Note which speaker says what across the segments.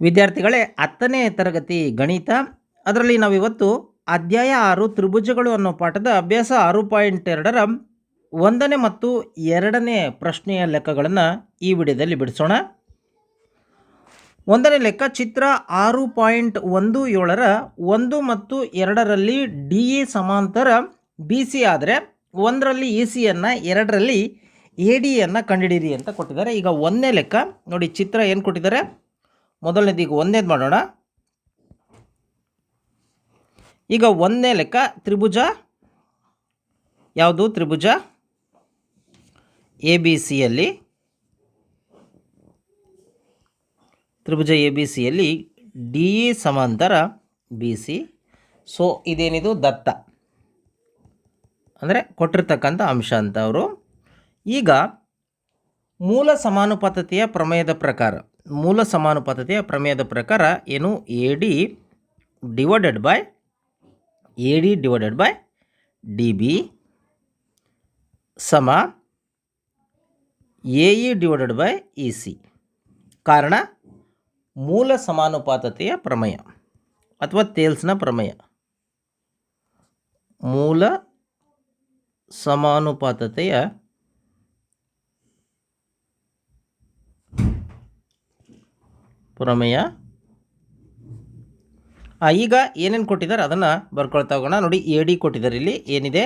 Speaker 1: ವಿದ್ಯಾರ್ಥಿಗಳೇ, ಹತ್ತನೇ ತರಗತಿ ಗಣಿತ. ಅದರಲ್ಲಿ ನಾವಿವತ್ತು ಅಧ್ಯಾಯ ಆರು ತ್ರಿಭುಜಗಳು ಅನ್ನೋ ಪಾಠದ ಅಭ್ಯಾಸ ಆರು ಪಾಯಿಂಟ್ ಎರಡರ ಒಂದನೇ ಮತ್ತು ಎರಡನೇ ಪ್ರಶ್ನೆಯ ಲೆಕ್ಕಗಳನ್ನು ಈ ವಿಡಿಯೋದಲ್ಲಿ ಬಿಡಿಸೋಣ. ಒಂದನೇ ಲೆಕ್ಕ ಚಿತ್ರ ಆರು ಪಾಯಿಂಟ್ ಒಂದು ಏಳರ ಒಂದು ಮತ್ತು ಎರಡರಲ್ಲಿ ಡಿ ಎ ಸಮಾಂತರ ಬಿ ಸಿ ಆದರೆ ಒಂದರಲ್ಲಿ ಇ ಸಿಯನ್ನು ಎರಡರಲ್ಲಿ ಎ ಡಿಯನ್ನು ಕಂಡುಹಿಡಿಯಿರಿ ಅಂತ ಕೊಟ್ಟಿದ್ದಾರೆ. ಈಗ ಒಂದನೇ ಲೆಕ್ಕ ನೋಡಿ ಚಿತ್ರ ಏನು ಕೊಟ್ಟಿದ್ದಾರೆ? ಮೊದಲನೇದು ಈಗ ಒಂದೇದು ಮಾಡೋಣ. ಈಗ ಒಂದನೇ ಲೆಕ್ಕ ತ್ರಿಭುಜ. ಯಾವುದು? ತ್ರಿಭುಜ. ಎ ಬಿ ಸಿಯಲ್ಲಿ ತ್ರಿಭುಜ ಎ ಬಿ ಸಿಯಲ್ಲಿ ಡಿ ಇ ಸಮಾಂತರ ಬಿ ಸಿ ಸೊ ಇದೇನಿದು? ದತ್ತ. ಅಂದರೆ ಕೊಟ್ಟಿರ್ತಕ್ಕಂಥ ಅಂಶ ಅಂತ ಅವರು. ಈಗ ಮೂಲ ಸಮಾನುಪಾತತೆಯ ಪ್ರಮೇಯದ ಪ್ರಕಾರ. ಮೂಲ ಸಮಾನುಪಾತತೆಯ ಪ್ರಮೇಯದ ಪ್ರಕಾರ ಏನು? A D divided by A D divided by D B ಸಮ A E divided by E C ಕಾರಣ, ಮೂಲ ಸಮಾನುಪಾತತೆಯ ಪ್ರಮೇಯ ಅಥವಾ ತೇಲ್ಸ್ನ ಪ್ರಮೇಯ. ಮೂಲ ಸಮಾನುಪಾತತೆಯ ಪ್ರಮೇಯ ಆ, ಈಗ ಏನೇನು ಕೊಟ್ಟಿದ್ದಾರೆ ಅದನ್ನು ಬರ್ಕೊಳ್ತಾ ಹೋಗೋಣ. ನೋಡಿ ಎ ಡಿ ಕೊಟ್ಟಿದ್ದಾರೆ ಇಲ್ಲಿ. ಏನಿದೆ?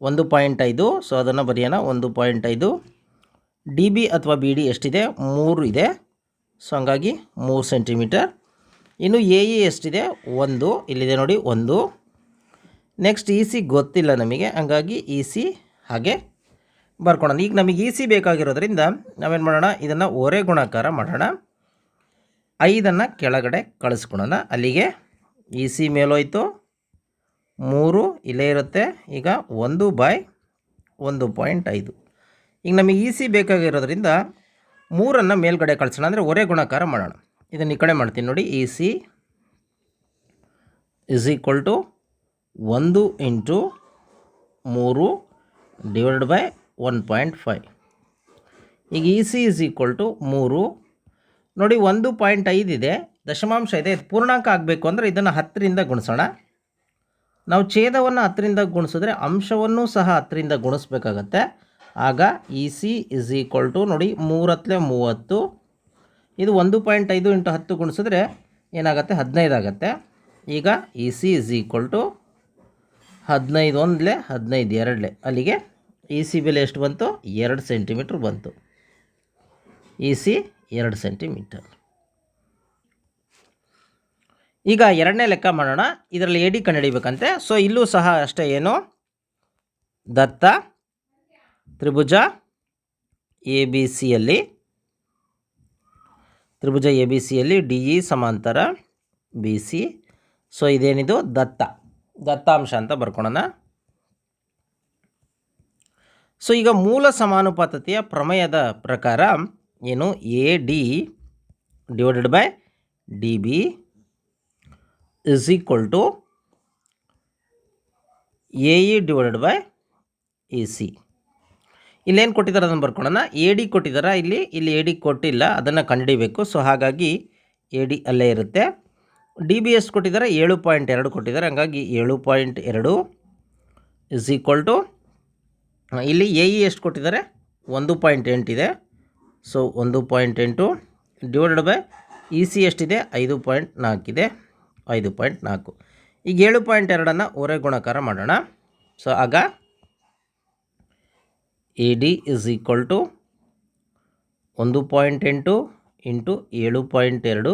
Speaker 1: ಒಂದು ಪಾಯಿಂಟ್ ಐದು. ಸೊ ಅದನ್ನು ಬರೆಯೋಣ. ಒಂದು ಪಾಯಿಂಟ್ ಐದು. ಡಿ ಬಿ ಅಥವಾ ಬಿ ಡಿ ಎಷ್ಟಿದೆ? ಮೂರು ಇದೆ. ಸೊ ಹಂಗಾಗಿ ಮೂರು ಸೆಂಟಿಮೀಟರ್. ಇನ್ನು ಎ ಇ ಎಷ್ಟಿದೆ? ಒಂದು. ಇಲ್ಲಿದೆ ನೋಡಿ ಒಂದು. ನೆಕ್ಸ್ಟ್ ಇ ಸಿ ಗೊತ್ತಿಲ್ಲ ನಮಗೆ. ಹಂಗಾಗಿ ಇ ಸಿ ಹಾಗೆ ಬರ್ಕೊಳೋಣ ಈಗ ನಮಗೆ ಇ ಸಿ ಬೇಕಾಗಿರೋದ್ರಿಂದ ನಾವೇನು ಮಾಡೋಣ? ಇದನ್ನು ಒರೆ ಗುಣಾಕಾರ ಮಾಡೋಣ. ಐದನ್ನು ಕೆಳಗಡೆ ಕಳಿಸ್ಕೊಳೋಣ ಅಲ್ಲಿಗೆ ಇ ಸಿ ಮೇಲೋಯ್ತು. ಮೂರು ಇಲ್ಲೇ ಇರುತ್ತೆ. ಈಗ ಒಂದು ಬೈ ಒಂದು ಪಾಯಿಂಟ್ ಐದು. ಈಗ ನಮಗೆ ಇ ಸಿ ಬೇಕಾಗಿರೋದ್ರಿಂದ ಮೂರನ್ನು ಮೇಲ್ಗಡೆ ಕಳಿಸೋಣ. ಅಂದರೆ ಒರೆ ಗುಣಾಕಾರ ಮಾಡೋಣ. ಇದನ್ನು ಈ ಕಡೆ ಮಾಡ್ತೀನಿ ನೋಡಿ. E C is equal to ಒಂದು ಇಂಟು ಮೂರು divide by one point five. ಈಗ E C is equal to ಮೂರು ನೋಡಿ ಒಂದು ಪಾಯಿಂಟ್ ಐದು ಇದೆ. ದಶಮಾಂಶ ಇದೆ. ಇದು ಪೂರ್ಣಾಂಕ ಆಗಬೇಕು ಅಂದರೆ ಇದನ್ನು ಹತ್ತರಿಂದ ಗುಣಿಸೋಣ. ನಾವು ಛೇದವನ್ನು ಹತ್ತರಿಂದ ಗುಣಿಸಿದ್ರೆ ಅಂಶವನ್ನು ಸಹ ಹತ್ತರಿಂದ ಗುಣಿಸ್ಬೇಕಾಗತ್ತೆ. ಆಗ E C is equal to ನೋಡಿ ಮೂರತ್ತಲೆ ಮೂವತ್ತು. ಇದು ಒಂದು ಪಾಯಿಂಟ್ ಐದು ಇಂಟು ಹತ್ತು ಗುಣಿಸಿದ್ರೆ ಏನಾಗುತ್ತೆ? ಹದಿನೈದು ಆಗುತ್ತೆ. ಈಗ E C is equal to ಹದಿನೈದು ಒಂದಲೇ, ಹದಿನೈದು ಎರಡಲೆ. ಅಲ್ಲಿಗೆ ಇ ಸಿ ಬೆಲೆ ಎಷ್ಟು ಬಂತು? ಎರಡು ಸೆಂಟಿಮೀಟ್ರ್ ಬಂತು. ಇ ಸಿ ಎರಡು ಸೆಂಟಿಮೀಟರ್. ಈಗ ಎರಡನೇ ಲೆಕ್ಕ ಮಾಡೋಣ. ಇದರಲ್ಲಿ ಎ ಡಿ ಕಂಡುಹಿಡಿಬೇಕಂತೆ. ಸೊ ಇಲ್ಲೂ ಸಹ ಅಷ್ಟೇ ಏನು? ದತ್ತ, ತ್ರಿಭುಜ, ಎ ಬಿ ಸಿಯಲ್ಲಿ ತ್ರಿಭುಜ, ಎ ಬಿ ಸಿಯಲ್ಲಿ ಡಿ ಇ ಸಮಾಂತರ ಬಿ ಸಿ. ಸೊ ಇದೇನಿದು? ದತ್ತ. ದತ್ತಾಂಶ ಅಂತ ಬರ್ಕೊಳೋಣ. ಸೊ ಈಗ ಮೂಲ ಸಮಾನುಪಾತತೆಯ ಪ್ರಮೇಯದ ಪ್ರಕಾರ ಏನು A D divided by D B is equal to A E divided by A C ಇಲ್ಲೇನು ಕೊಟ್ಟಿದ್ದಾರೆ ಅದನ್ನು ಬರ್ಕೊಳ್ಳೋಣ ಎ ಡಿ ಕೊಟ್ಟಿದ್ದಾರೆ? ಇಲ್ಲಿ ಇಲ್ಲಿ ಎ ಡಿ ಕೊಟ್ಟಿಲ್ಲ, ಅದನ್ನು ಕಂಡುಹಿಡಿಬೇಕು ಸೊ ಹಾಗಾಗಿ ಎ ಡಿ ಅಲ್ಲೇ ಇರುತ್ತೆ. ಡಿ ಬಿ ಎಸ್ ಕೊಟ್ಟಿದ್ದಾರೆ? ಏಳು ಪಾಯಿಂಟ್ ಎರಡು ಕೊಟ್ಟಿದ್ದಾರೆ. ಹಂಗಾಗಿ ಏಳು ಪಾಯಿಂಟ್ ಎರಡು ಇಸ್ ಈಕ್ವಲ್ ಟು ಇಲ್ಲಿ ಎ ಇ ಎಷ್ಟು ಕೊಟ್ಟಿದ್ದಾರೆ? ಒಂದು ಪಾಯಿಂಟ್ ಎಂಟಿದೆ ಸೊ ಒಂದು ಪಾಯಿಂಟ್ ಎಂಟು ಡಿವೈಡೆಡ್ ಬೈ ಇ ಸಿ ಎಷ್ಟಿದೆ? ಐದು ಪಾಯಿಂಟ್ ನಾಲ್ಕಿದೆ ಐದು ಪಾಯಿಂಟ್ ನಾಲ್ಕು. ಈಗ ಏಳು ಪಾಯಿಂಟ್ ಎರಡನ್ನು ಹೊರೆ ಗುಣಕಾರ ಮಾಡೋಣ. ಸೊ ಆಗ A D is equal to ಒಂದು ಪಾಯಿಂಟ್ ಎಂಟು ಇಂಟು ಏಳು ಪಾಯಿಂಟ್ ಎರಡು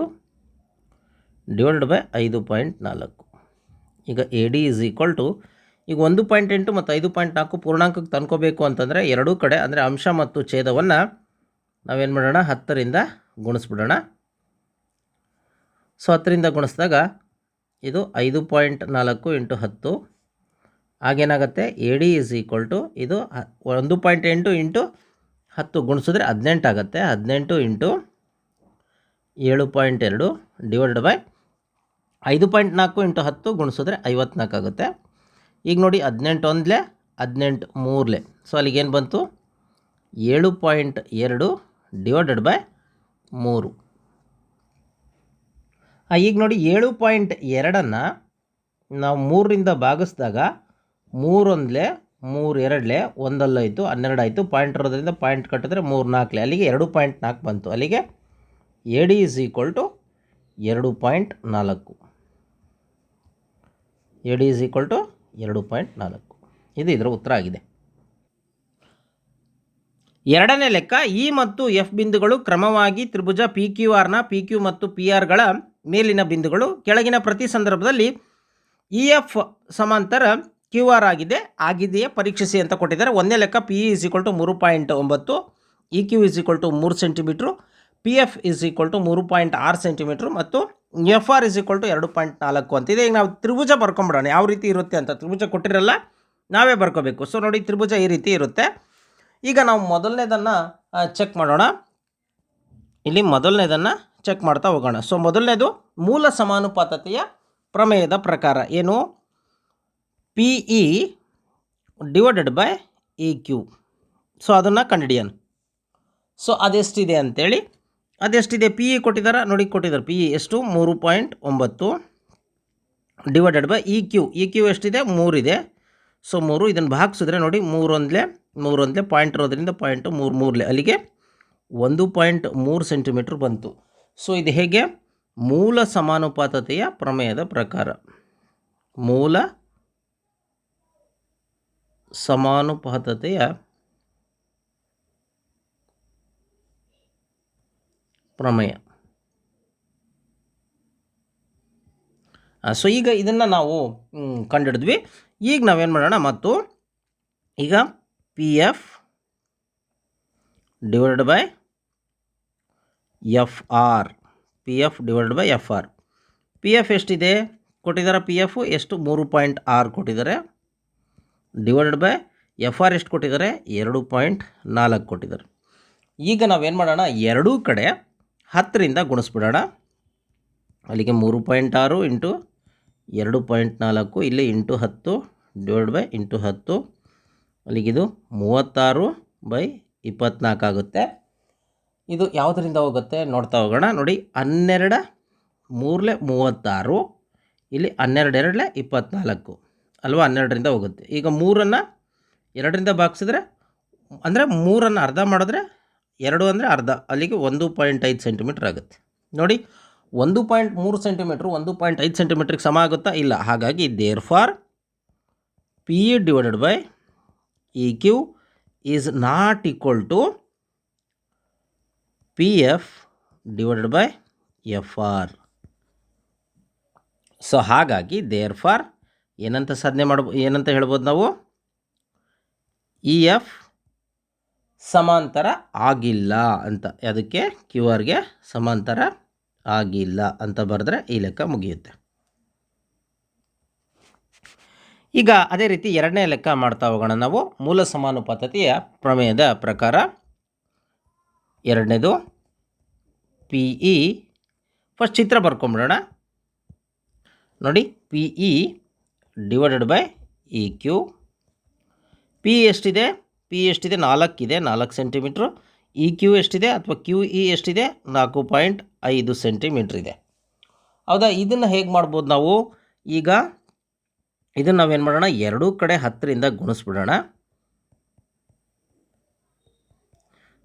Speaker 1: ಡಿವೈಡೆಡ್ ಬೈ ಐದು ಪಾಯಿಂಟ್ ನಾಲ್ಕು. ಈಗ A D is equal to ಈಗ ಒಂದು ಪಾಯಿಂಟ್ ಎಂಟು ಮತ್ತು ಐದು ಪಾಯಿಂಟ್ ನಾಲ್ಕು ಪೂರ್ಣಾಂಕಕ್ಕೆ ತಂದ್ಕೋಬೇಕು ಅಂತಂದರೆ ಎರಡೂ ಕಡೆ, ಅಂದರೆ ಅಂಶ ಮತ್ತು ಛೇದವನ್ನು ನಾವೇನು ಮಾಡೋಣ? ಹತ್ತರಿಂದ ಗುಣಿಸ್ಬಿಡೋಣ. ಸೊ ಹತ್ತರಿಂದ ಗುಣಿಸಿದಾಗ ಇದು ಐದು ಪಾಯಿಂಟ್ ನಾಲ್ಕು ಇಂಟು ಹತ್ತು. ಆಗೇನಾಗುತ್ತೆ? A D is equal to ಇದು ಒಂದು ಪಾಯಿಂಟ್ ಎಂಟು ಇಂಟು ಹತ್ತು. ಗುಣಿಸಿದ್ರೆ ಹದಿನೆಂಟು ಆಗುತ್ತೆ. ಹದಿನೆಂಟು ಇಂಟು ಏಳು ಪಾಯಿಂಟ್ ಎರಡು ಡಿವೈಡ್ ಬೈ ಐದು ಪಾಯಿಂಟ್ ನಾಲ್ಕು ಇಂಟು ಹತ್ತು ಗುಣಿಸಿದ್ರೆ ಐವತ್ನಾಲ್ಕು ಆಗುತ್ತೆ. ಈಗ ನೋಡಿ ಹದಿನೆಂಟು ಒಂದಲೇ, ಹದಿನೆಂಟು ಮೂರಲೆ. ಸೊ ಅಲ್ಲಿಗೇನು ಬಂತು? ಏಳು ಪಾಯಿಂಟ್ ಎರಡು ಡಿವೈಡೆಡ್ ಬೈ ಮೂರು. ಈಗ ನೋಡಿ ಏಳು ಪಾಯಿಂಟ್ ಎರಡನ್ನು ನಾವು ಮೂರರಿಂದ ಭಾಗಿಸಿದಾಗ ಮೂರೊಂದಲೇ ಮೂರು ಎರಡಲೇ ಒಂದಲ್ಲಾಯಿತು ಹನ್ನೆರಡು ಆಯಿತು. ಪಾಯಿಂಟ್ ಇರೋದ್ರಿಂದ ಪಾಯಿಂಟ್ ಕಟ್ಟಿದ್ರೆ ಮೂರು ನಾಲ್ಕಲೇ. ಅಲ್ಲಿಗೆ ಎರಡು ಪಾಯಿಂಟ್ ನಾಲ್ಕು ಬಂತು. ಅಲ್ಲಿಗೆ A D is equal to ಎರಡು ಪಾಯಿಂಟ್ ನಾಲ್ಕು. A D is equal to ಎರಡು ಪಾಯಿಂಟ್ ನಾಲ್ಕು. ಇದು ಇದರ ಉತ್ತರ ಆಗಿದೆ. ಎರಡನೇ ಲೆಕ್ಕ, ಇ ಮತ್ತು ಎಫ್ ಬಿಂದುಗಳು ಕ್ರಮವಾಗಿ ತ್ರಿಭುಜ ಪಿ ಕ್ಯೂ ಆರ್ನ ಪಿ ಕ್ಯೂ ಮತ್ತು ಪಿ ಆರ್ಗಳ ಮೇಲಿನ ಬಿಂದುಗಳು. ಕೆಳಗಿನ ಪ್ರತಿ ಸಂದರ್ಭದಲ್ಲಿ ಇ ಎಫ್ ಸಮಾಂತರ ಕ್ಯೂ ಆರ್ ಆಗಿದೆ, ಆಗಿದೆಯೇ ಪರೀಕ್ಷಿಸಿ ಅಂತ ಕೊಟ್ಟಿದ್ದಾರೆ. ಒಂದನೇ ಲೆಕ್ಕ, ಪಿ ಇಸ್ ಈಕ್ವಲ್ ಟು ಮೂರು ಪಾಯಿಂಟ್ ಒಂಬತ್ತು, E Q is equal to ಮೂರು centimetre, P F is equal to ಮೂರು ಪಾಯಿಂಟ್ ಆರು ಸೆಂಟಿಮೀಟ್ರು ಮತ್ತು F R is equal to ಎರಡು ಪಾಯಿಂಟ್ ನಾಲ್ಕು ಅಂತಿದೆ ಈಗ ನಾವು ತ್ರಿಭುಜ ಬರ್ಕೊಂಬಿಡೋಣ, ಯಾವ ರೀತಿ ಇರುತ್ತೆ ಅಂತ. ತ್ರಿಭುಜ ಕೊಟ್ಟಿರಲ್ಲ, ನಾವೇ ಬರ್ಕೋಬೇಕು. ಸೊ ನೋಡಿ, ತ್ರಿಭುಜ ಈ ರೀತಿ ಇರುತ್ತೆ. ಈಗ ನಾವು ಮೊದಲನೇದನ್ನು ಚೆಕ್ ಮಾಡೋಣ. ಇಲ್ಲಿ ಮೊದಲನೇದನ್ನು ಚೆಕ್ ಮಾಡ್ತಾ ಹೋಗೋಣ. ಸೊ ಮೊದಲನೇದು ಮೂಲ ಸಮಾನುಪಾತತೆಯ ಪ್ರಮೇಯದ ಪ್ರಕಾರ. ಏನು? P E divided by E Q so ಅದನ್ನು ಕಂಡಿಡಿಯನ್ ಸೊ ಅದೆಷ್ಟಿದೆ ಅಂಥೇಳಿ ಅದೆಷ್ಟಿದೆ? ಪಿ ಇ ಕೊಟ್ಟಿದ್ದಾರೆ ನೋಡಿ ಕೊಟ್ಟಿದ್ದಾರೆ ಪಿ ಇ ಎಷ್ಟು? ಮೂರು ಪಾಯಿಂಟ್ ಒಂಬತ್ತು divided by E Q E Q ಎಷ್ಟಿದೆ? ಮೂರಿದೆ. ಸೊ ಮೂರು ಇದನ್ನು ಭಾಗಿಸಿದ್ರೆ ನೋಡಿ, ಮೂರೊಂದಲೇ ಮೂರೊಂದಲೇ ಪಾಯಿಂಟ್ ಇರೋದ್ರಿಂದ ಪಾಯಿಂಟು ಮೂರು ಮೂರಲೆ. ಅಲ್ಲಿಗೆ ಒಂದು ಪಾಯಿಂಟ್ ಮೂರು ಸೆಂಟಿಮೀಟ್ರ್ ಬಂತು. ಸೊ ಇದು ಹೇಗೆ? ಮೂಲ ಸಮಾನುಪಾತತೆಯ ಪ್ರಮೇಯದ ಪ್ರಕಾರ. ಮೂಲ ಸಮಾನುಪಾತತೆಯ ಪ್ರಮೇಯ. ಸೊ ಈಗ ಇದನ್ನು ನಾವು ಕಂಡಿಡಿದ್ವಿ ಈಗ ನಾವೇನು ಮಾಡೋಣ ಮತ್ತು ಈಗ P F by by F R P F PF by F R P F ಎಷ್ಟಿದೆ? ಕೊಟ್ಟಿದ್ದಾರೆ ಪಿ ಎಫ್ ಎಷ್ಟು? ಮೂರು ಪಾಯಿಂಟ್ ಆರು ಕೊಟ್ಟಿದ್ದಾರೆ. ಡಿವೈಡೆಡ್ ಬೈ ಎಫ್ ಆರ್ ಎಷ್ಟು ಕೊಟ್ಟಿದ್ದಾರೆ? ಎರಡು ಪಾಯಿಂಟ್ ನಾಲ್ಕು ಕೊಟ್ಟಿದ್ದಾರೆ. ಈಗ ನಾವೇನು ಮಾಡೋಣ? ಎರಡೂ ಕಡೆ ಹತ್ತರಿಂದ ಗುಣಿಸ್ಬಿಡೋಣ. ಅಲ್ಲಿಗೆ ಮೂರು ಪಾಯಿಂಟ್ ಆರು ಇಂಟು ಎರಡು ಪಾಯಿಂಟ್ ನಾಲ್ಕು, ಇಲ್ಲಿ ಇಂಟು ಹತ್ತು ಡಿವೈಡ್ ಬೈ ಇಂಟು ಹತ್ತು. ಅಲ್ಲಿಗಿದು ಮೂವತ್ತಾರು ಬೈ ಇಪ್ಪತ್ನಾಲ್ಕು ಆಗುತ್ತೆ. ಇದು ಯಾವುದರಿಂದ ಹೋಗುತ್ತೆ ನೋಡ್ತಾ ಹೋಗೋಣ. ನೋಡಿ, ಹನ್ನೆರಡು, ಮೂರಲೆ ಮೂವತ್ತಾರು, ಇಲ್ಲಿ ಹನ್ನೆರಡು ಎರಡಲೆ ಇಪ್ಪತ್ನಾಲ್ಕು. ಅಲ್ವಾ? ಹನ್ನೆರಡರಿಂದ ಹೋಗುತ್ತೆ. ಈಗ ಮೂರನ್ನು ಎರಡರಿಂದ ಭಾಗಿಸಿದ್ರೆ, ಅಂದರೆ ಮೂರನ್ನು ಅರ್ಧ ಮಾಡಿದ್ರೆ ಎರಡು ಅಂದರೆ ಅರ್ಧ. ಅಲ್ಲಿಗೆ ಒಂದು ಪಾಯಿಂಟ್ ಐದು ಸೆಂಟಿಮೀಟ್ರ್ ಆಗುತ್ತೆ. ನೋಡಿ, ಒಂದು ಪಾಯಿಂಟ್ ಮೂರು ಸೆಂಟಿಮೀಟ್ರು ಒಂದು ಪಾಯಿಂಟ್ ಐದು ಸೆಂಟಿಮೀಟ್ರಿಗೆ ಸಮ ಆಗುತ್ತಾ ಇಲ್ಲ? ಹಾಗಾಗಿ therefore P divided by E Q is not equal to P F divided by F R so ಹಾಗಾಗಿ ದೇರ್ ಫಾರ್ ಏನಂತ ಸಾಧನೆ ಮಾಡ್ಬೋ, ಏನಂತ ಹೇಳ್ಬೋದು ನಾವು? ಇ ಎಫ್ ಸಮಾಂತರ ಆಗಿಲ್ಲ ಅಂತ. ಅದಕ್ಕೆ ಕ್ಯೂ ಆರ್ಗೆ ಸಮಾಂತರ ಆಗಿಲ್ಲ ಅಂತ ಬರೆದ್ರೆ ಈ ಲೆಕ್ಕ ಮುಗಿಯುತ್ತೆ. ಈಗ ಅದೇ ರೀತಿ ಎರಡನೇ ಲೆಕ್ಕ ಮಾಡ್ತಾ ಹೋಗೋಣ ನಾವು. ಮೂಲ ಸಮಾನುಪಾತತೆಯ ಪ್ರಮೇಯದ ಪ್ರಕಾರ ಎರಡನೇದು ಪಿ ಇ ಫಸ್ಟ್ ಚಿತ್ರ ಬರ್ಕೊಂಬಿಡೋಣ. ನೋಡಿ P E divided by E Q P ಎಷ್ಟಿದೆ? ಪಿ ಎಷ್ಟಿದೆ? ನಾಲ್ಕಿದೆ. ನಾಲ್ಕು ಸೆಂಟಿಮೀಟ್ರು ಇ ಕ್ಯೂ ಎಷ್ಟಿದೆ? ಅಥವಾ ಕ್ಯೂ ಇ ಎಷ್ಟಿದೆ? ನಾಲ್ಕು ಪಾಯಿಂಟ್ ಐದು ಸೆಂಟಿಮೀಟ್ರ್ ಇದೆ. ಹೌದಾ? ಇದನ್ನು ಹೇಗೆ ಮಾಡ್ಬೋದು ನಾವು? ಈಗ ಇದನ್ನು ನಾವೇನು ಮಾಡೋಣ? ಎರಡೂ ಕಡೆ ಹತ್ತರಿಂದ ಗುಣಿಸ್ಬಿಡೋಣ.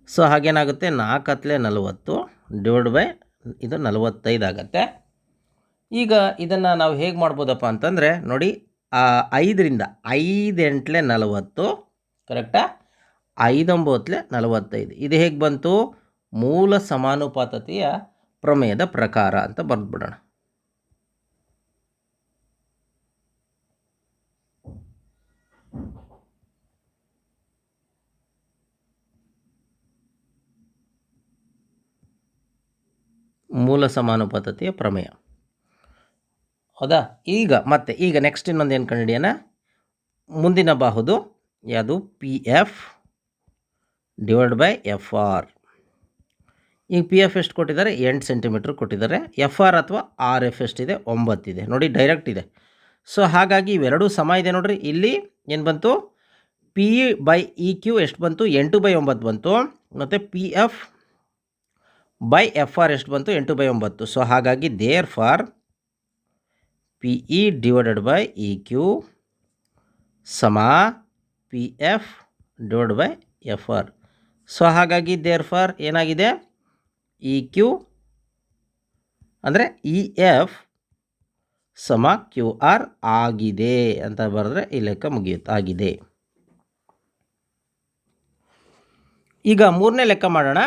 Speaker 1: ಸೊ ಹಾಗೇನಾಗುತ್ತೆ? ನಾಲ್ಕು ಹತ್ತಲೆ ನಲವತ್ತು ಡಿವೈಡ್ ಬೈ ಇದು ನಲವತ್ತೈದು ಆಗುತ್ತೆ. ಈಗ ಇದನ್ನು ನಾವು ಹೇಗೆ ಮಾಡ್ಬೋದಪ್ಪ ಅಂತಂದರೆ, ನೋಡಿ ಐದರಿಂದ ಐದೆಂಟ್ಲೆ ನಲವತ್ತು ಕರೆಕ್ಟಾ ಐದೊಂಬತ್ತಲೆ ನಲವತ್ತೈದು. ಇದು ಹೇಗೆ ಬಂತು? ಮೂಲ ಸಮಾನುಪಾತತೆಯ ಪ್ರಮೇಯದ ಪ್ರಕಾರ ಅಂತ ಬರೆದ್ಬಿಡೋಣ. ಮೂಲ ಸಮಾನುಪಾತತೆಯ ಪ್ರಮೇಯ. ಹೌದಾ? ಈಗ ಮತ್ತೆ, ಈಗ ನೆಕ್ಸ್ಟ್ ಇನ್ನೊಂದು ಏನು ಕಂಡುಹಿಡಿಯೋಣ? ಮುಂದಿನ ಬಾಹುದು ಯಾವುದು? P F divide by F R ಈಗ ಪಿ ಎಫ್ ಎಷ್ಟು ಕೊಟ್ಟಿದ್ದಾರೆ? ಎಂಟು ಸೆಂಟಿಮೀಟ್ರ್ ಕೊಟ್ಟಿದ್ದಾರೆ. ಎಫ್ ಆರ್ ಅಥವಾ ಆರ್ ಎಫ್ ಎಷ್ಟಿದೆ? ಒಂಬತ್ತಿದೆ ನೋಡಿ ಡೈರೆಕ್ಟ್ ಇದೆ. ಸೊ ಹಾಗಾಗಿ ಇವೆರಡೂ ಸಮ ಇದೆ ನೋಡ್ರಿ. ಇಲ್ಲಿ ಏನು ಬಂತು? ಪಿ ಬೈ ಇ ಕ್ಯೂ ಎಷ್ಟು ಬಂತು? ಎಂಟು ಬೈ ಒಂಬತ್ತು ಬಂತು. ಮತ್ತು P F by F R ಎಷ್ಟು ಬಂತು? ಎಂಟು ಬೈ ಒಂಬತ್ತು. ಸೊ ಹಾಗಾಗಿ therefore P E divided by E Q ಸಮ P F divide by F R so ಹಾಗಾಗಿ ದೇರ್ ಫಾರ್ ಏನಾಗಿದೆ? ಇ ಕ್ಯೂ ಅಂದರೆ ಇ ಎಫ್ ಸಮ ಕ್ಯೂ ಆರ್ ಆಗಿದೆ ಅಂತ ಬರೆದ್ರೆ ಈ ಲೆಕ್ಕ ಮುಗಿಯುತ್ತೆ. ಆಗಿದೆ. ಈಗ ಮೂರನೇ ಲೆಕ್ಕ ಮಾಡೋಣ.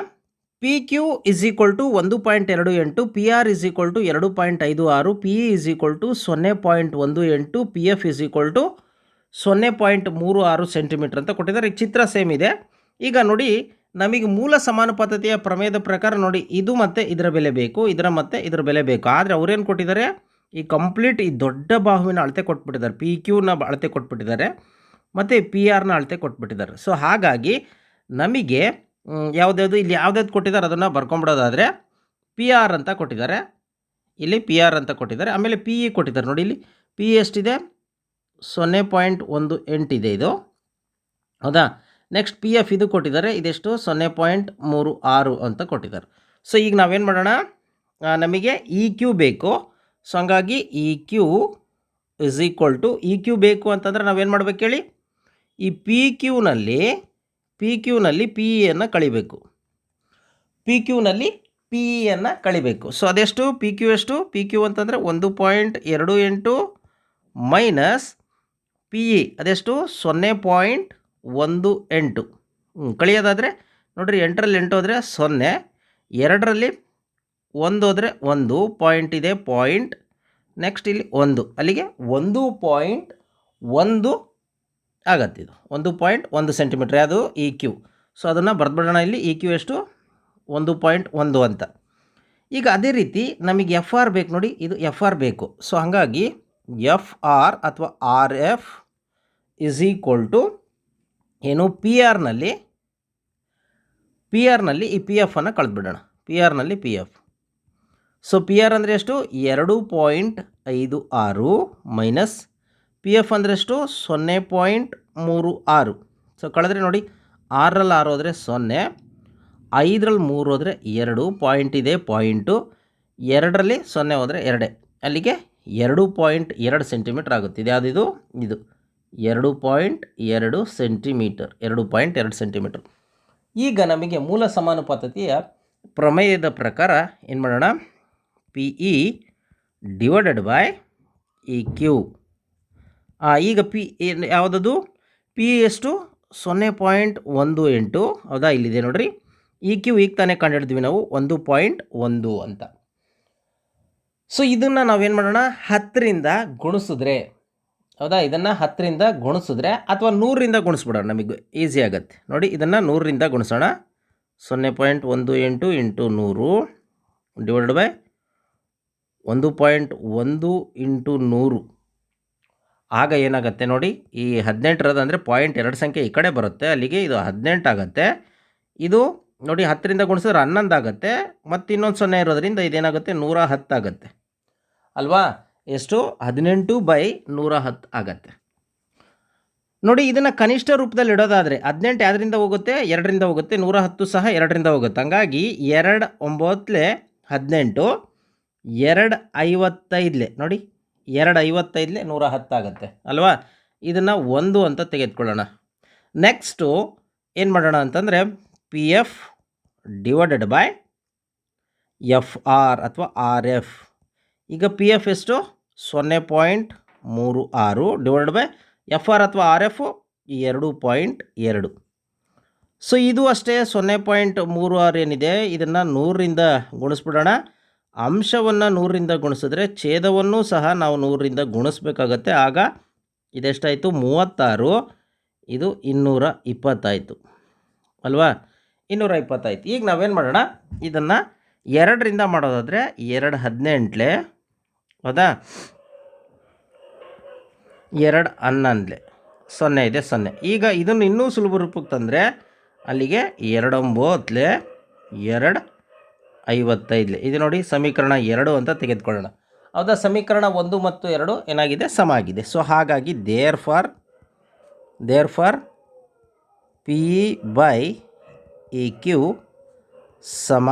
Speaker 1: P Q is equal to ಒಂದು ಪಾಯಿಂಟ್ ಎರಡು ಎಂಟು P R is equal to ಎರಡು ಪಾಯಿಂಟ್ ಐದು ಆರು P E is equal to ಸೊನ್ನೆ ಪಾಯಿಂಟ್ ಒಂದು ಎಂಟು P F is equal to ಸೊನ್ನೆ ಪಾಯಿಂಟ್ ಮೂರು ಆರು ಸೆಂಟಿಮೀಟ್ರ್ ಅಂತ ಕೊಟ್ಟಿದ್ದಾರೆ. ಈಗ ಚಿತ್ರ ಸೇಮ್ ಇದೆ. ಈಗ ನೋಡಿ, ನಮಗೆ ಮೂಲ ಸಮಾನುಪಾತತೆಯ ಪ್ರಮೇಯದ ಪ್ರಕಾರ ನೋಡಿ, ಇದು ಮತ್ತು ಇದರ ಬೆಲೆ ಬೇಕು, ಇದರ ಮತ್ತು ಇದರ ಬೆಲೆ ಬೇಕು. ಆದರೆ ಅವ್ರೇನು ಕೊಟ್ಟಿದ್ದಾರೆ? ಈ ಕಂಪ್ಲೀಟ್ ಈ ದೊಡ್ಡ ಬಾಹುವಿನ ಅಳತೆ ಕೊಟ್ಬಿಟ್ಟಿದ್ದಾರೆ. ಪಿ ಕ್ಯೂನ ಅಳತೆ ಕೊಟ್ಬಿಟ್ಟಿದ್ದಾರೆ. ಮತ್ತು ಪಿ ಆರ್ನ ಅಳತೆ ಕೊಟ್ಬಿಟ್ಟಿದ್ದಾರೆ. ಸೊ ಹಾಗಾಗಿ ನಮಗೆ ಯಾವುದ್ಯಾವುದು? ಇಲ್ಲಿ ಯಾವುದ್ಯಾವ್ದು ಕೊಟ್ಟಿದ್ದಾರೆ ಅದನ್ನು ಬರ್ಕೊಂಬಿಡೋದಾದರೆ ಪಿ ಆರ್ ಅಂತ ಕೊಟ್ಟಿದ್ದಾರೆ. ಇಲ್ಲಿ ಪಿ ಆರ್ ಅಂತ ಕೊಟ್ಟಿದ್ದಾರೆ. ಆಮೇಲೆ ಪಿ ಇ ಕೊಟ್ಟಿದ್ದಾರೆ ನೋಡಿ ಇಲ್ಲಿ. ಪಿ ಎಷ್ಟಿದೆ? ಸೊನ್ನೆ ಪಾಯಿಂಟ್ ಒಂದು ಎಂಟಿದೆ ಇದು. ಹೌದಾ? ನೆಕ್ಸ್ಟ್ ಪಿ ಎಫ್ ಇದು ಕೊಟ್ಟಿದ್ದಾರೆ. ಇದೆಷ್ಟು? ಸೊನ್ನೆ ಪಾಯಿಂಟ್ ಮೂರು ಆರು ಅಂತ ಕೊಟ್ಟಿದ್ದಾರೆ. ಸೊ ಈಗ ನಾವೇನು ಮಾಡೋಣ? ನಮಗೆ ಇ ಕ್ಯೂ ಬೇಕು. ಸೊ ಹಂಗಾಗಿ E Q is equal to E Q ಬೇಕು ಅಂತಂದರೆ ನಾವೇನು ಮಾಡ್ಬೇಕು ಹೇಳಿ? ಈ ಪಿ ಕ್ಯೂನಲ್ಲಿ ಪಿ ಕ್ಯೂನಲ್ಲಿ ಪಿ ಇಯನ್ನು ಕಳಿಬೇಕು. ಪಿ ಕ್ಯೂನಲ್ಲಿ ಪಿ ಇಯನ್ನು ಕಳಿಬೇಕು. ಸೊ ಅದೆಷ್ಟು? ಪಿ ಕ್ಯೂ ಎಷ್ಟು? ಪಿ ಕ್ಯೂ ಅಂತಂದರೆ ಒಂದು ಪಾಯಿಂಟ್ ಎರಡು ಎಂಟು ಮೈನಸ್ ಪಿ ಇ ಅದೆಷ್ಟು? ಸೊನ್ನೆ ಪಾಯಿಂಟ್ ಒಂದು ಎಂಟು. ಕಳಿಯೋದಾದರೆ ನೋಡಿರಿ ಎಂಟರಲ್ಲಿ ಎಂಟು ಹೋದರೆ ಸೊನ್ನೆ, ಎರಡರಲ್ಲಿ ಒಂದು ಹೋದರೆ ಒಂದು, ಪಾಯಿಂಟ್ ಇದೆ ಪಾಯಿಂಟ್, ನೆಕ್ಸ್ಟ್ ಇಲ್ಲಿ ಒಂದು. ಅಲ್ಲಿಗೆ ಒಂದು ಪಾಯಿಂಟ್ ಒಂದು ಆಗತ್ತಿದು ಒಂದು ಪಾಯಿಂಟ್ ಒಂದು ಸೆಂಟಿಮೀಟ್ರ್ ಅದು ಇ ಕ್ಯೂ ಸೊ ಅದನ್ನು ಬರೆದ್ಬಿಡೋಣ ಇಲ್ಲಿ. ಇ ಕ್ಯೂ ಎಷ್ಟು? ಒಂದು ಪಾಯಿಂಟ್ ಒಂದು ಅಂತ. ಈಗ ಅದೇ ರೀತಿ ನಮಗೆ ಎಫ್ ಆರ್ ಬೇಕು ನೋಡಿ. ಇದು ಎಫ್ ಆರ್ ಬೇಕು. ಸೊ ಹಾಗಾಗಿ ಎಫ್ ಆರ್ ಅಥವಾ R F is equal to ಏನು? ಪಿ ಆರ್ನಲ್ಲಿ ಪಿ ಆರ್ನಲ್ಲಿ ಈ ಪಿ ಎಫನ್ನು ಕಳೆದ್ಬಿಡೋಣ. P ಆರ್ನಲ್ಲಿ P F so P R ಅಂದರೆ ಎಷ್ಟು? ಎರಡು ಪಾಯಿಂಟ್ ಐದು ಆರು ಮೈನಸ್ ಪಿ ಎಫ್ ಅಂದರೆ ಎಷ್ಟು ಸೊನ್ನೆ ಪಾಯಿಂಟ್ ಮೂರು ಆರು. ಸೊ ಕಳೆದ್ರೆ ನೋಡಿ, ಆರರಲ್ಲಿ ಆರು ಹೋದರೆ ಸೊನ್ನೆ, ಐದರಲ್ಲಿ ಮೂರು ಹೋದರೆ ಎರಡು ಪಾಯಿಂಟ್ ಇದೆ ಪಾಯಿಂಟು, ಎರಡರಲ್ಲಿ ಸೊನ್ನೆ ಹೋದರೆ ಎರಡೇ. ಅಲ್ಲಿಗೆ ಎರಡು ಪಾಯಿಂಟ್ ಎರಡು ಸೆಂಟಿಮೀಟ್ರ್ ಆಗುತ್ತೆ. ಇದು ಯಾವುದಿದು ಇದು. ಎರಡು ಪಾಯಿಂಟ್ ಎರಡು ಸೆಂಟಿಮೀಟರ್. ಎರಡು ಪಾಯಿಂಟ್ ಎರಡು ಸೆಂಟಿಮೀಟರ್. ಈಗ ನಮಗೆ ಮೂಲ ಸಮಾನುಪಾತತೆಯ ಪ್ರಮೇಯದ ಪ್ರಕಾರ ಏನು ಮಾಡೋಣ P E divided by E Q ಈಗ ಪಿ ಯಾವುದದು? ಪಿ ಎಷ್ಟು? ಸೊನ್ನೆ ಪಾಯಿಂಟ್ ಒಂದು ಎಂಟು. ಹೌದಾ? ಇಲ್ಲಿದೆ ನೋಡ್ರಿ. ಈ ಕ್ಯೂ ಈಗ ತಾನೇ ಕಂಡುಹಿಡಿದ್ವಿ ನಾವು. ಒಂದು ಪಾಯಿಂಟ್ ಒಂದು ಅಂತ. ಸೊ ಇದನ್ನು ನಾವೇನು ಮಾಡೋಣ? ಹತ್ತರಿಂದ ಗುಣಿಸಿದ್ರೆ. ಹೌದಾ? ಇದನ್ನು ಹತ್ತರಿಂದ ಗುಣಿಸಿದ್ರೆ ಅಥವಾ ನೂರರಿಂದ ಗುಣಿಸ್ಬಿಡೋಣ ನಮಗೆ. ಈಸಿ ಆಗುತ್ತೆ. ನೋಡಿ, ಇದನ್ನು ನೂರರಿಂದ ಗುಣಿಸೋಣ. ಸೊನ್ನೆ ಪಾಯಿಂಟ್ ಒಂದು ಎಂಟು ಇಂಟು ನೂರು. ಡಿವೈಡ್ ಬೈ ಒಂದು ಪಾಯಿಂಟ್ ಒಂದು ಇಂಟು ನೂರು. ಆಗ ಏನಾಗುತ್ತೆ ನೋಡಿ, ಈ ಹದಿನೆಂಟರದ್ದು ಅಂದರೆ ಪಾಯಿಂಟ್ ಎರಡು ಸಂಖ್ಯೆ ಈ ಕಡೆ ಬರುತ್ತೆ, ಅಲ್ಲಿಗೆ ಇದು ಹದಿನೆಂಟು ಆಗುತ್ತೆ. ಇದು ನೋಡಿ ಹತ್ತರಿಂದ ಗುಣಿಸಿದ್ರೆ ಹನ್ನೊಂದು ಆಗುತ್ತೆ, ಮತ್ತು ಇನ್ನೊಂದು ಸೊನ್ನೆ ಇರೋದ್ರಿಂದ ಇದೇನಾಗುತ್ತೆ? ನೂರ ಹತ್ತಾಗುತ್ತೆ ಅಲ್ವಾ? ಎಷ್ಟು? ಹದಿನೆಂಟು ಬೈ ನೂರ ಹತ್ತು ಆಗತ್ತೆ. ನೋಡಿ ಇದನ್ನು ಕನಿಷ್ಠ ರೂಪದಲ್ಲಿ ಇಡೋದಾದರೆ ಹದಿನೆಂಟು ಯಾವುದರಿಂದ ಹೋಗುತ್ತೆ? ಎರಡರಿಂದ ಹೋಗುತ್ತೆ, ನೂರ ಹತ್ತು ಸಹ ಎರಡರಿಂದ ಹೋಗುತ್ತೆ. ಹಂಗಾಗಿ ಎರಡು ಒಂಬತ್ತಲೆ ಹದಿನೆಂಟು, ಎರಡು ಐವತ್ತೈದಲೆ ನೋಡಿ ಎರಡು ಐವತ್ತೈದಲೆ ನೂರ ಹತ್ತಾಗತ್ತೆ ಅಲ್ವಾ? ಇದನ್ನು ಒಂದು ಅಂತ ತೆಗೆದುಕೊಳ್ಳೋಣ. ನೆಕ್ಸ್ಟು ಏನು ಮಾಡೋಣ ಅಂತಂದರೆ P F divided by F R ಅಥವಾ ಆರ್ ಎಫ್ ಈಗ ಪಿ ಎಫ್ ಎಷ್ಟು? ಸೊನ್ನೆ ಪಾಯಿಂಟ್ ಮೂರು ಆರು ಡಿವೈಡ್ ಬೈ ಎಫ್ ಆರ್ ಅಥವಾ ಆರ್ ಎಫ್ ಎರಡು ಪಾಯಿಂಟ್ ಎರಡು. ಸೊ ಇದು ಅಷ್ಟೇ ಸೊನ್ನೆ ಪಾಯಿಂಟ್ ಮೂರು ಆರು ಏನಿದೆ? ಇದನ್ನು ನೂರರಿಂದ ಗುಣಿಸ್ಬಿಡೋಣ. ಅಂಶವನ್ನು ನೂರರಿಂದ ಗುಣಿಸಿದ್ರೆ ಛೇದವನ್ನು ಸಹ ನಾವು ನೂರರಿಂದ ಗುಣಿಸ್ಬೇಕಾಗತ್ತೆ. ಆಗ ಇದೆಷ್ಟಾಯಿತು? ಮೂವತ್ತಾರು. ಇದು ಇನ್ನೂರ ಇಪ್ಪತ್ತಾಯಿತು. ಅಲ್ವಾ? ಇನ್ನೂರ ಇಪ್ಪತ್ತಾಯಿತು. ಈಗ ನಾವೇನು ಮಾಡೋಣ? ಇದನ್ನು ಎರಡರಿಂದ ಮಾಡೋದಾದರೆ ಎರಡು ಹದಿನೆಂಟ್ಲೆ. ಹೌದಾ? ಎರಡು ಹನ್ನೊಂದ್ಲೆ. ಸೊನ್ನೆ ಇದೆ, ಸೊನ್ನೆ. ಈಗ ಇದನ್ನು ಇನ್ನೂ ಸುಲಭ ರೂಪಕ್ಕೆ ತಂದರೆ ಅಲ್ಲಿಗೆ ಎರಡೊಂಬತ್ತಲೆ ಎರಡು ಐವತ್ತೈದಲೆ. ಇದು ನೋಡಿ ಸಮೀಕರಣ ಎರಡು ಅಂತ ತೆಗೆದುಕೊಳ್ಳೋಣ. ಹೌದಾ? ಸಮೀಕರಣ ಒಂದು ಮತ್ತು ಎರಡು ಏನಾಗಿದೆ? ಸಮ ಆಗಿದೆ. ಸೊ ಹಾಗಾಗಿ therefore therefore P by E Q ಸಮ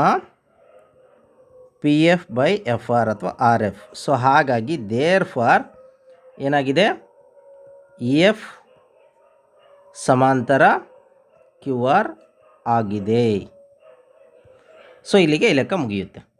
Speaker 1: P F by F R ಅಥವಾ ಆರ್ ಎಫ್ ಸೊ ಹಾಗಾಗಿ ದೇರ್ ಫಾರ್ ಏನಾಗಿದೆ? ಇ ಎಫ್ ಸಮಾಂತರ ಕ್ಯೂ ಆರ್ ಆಗಿದೆ. ಸೊ ಇಲ್ಲಿಗೆ ಈ ಲೆಕ್ಕ ಮುಗಿಯುತ್ತೆ.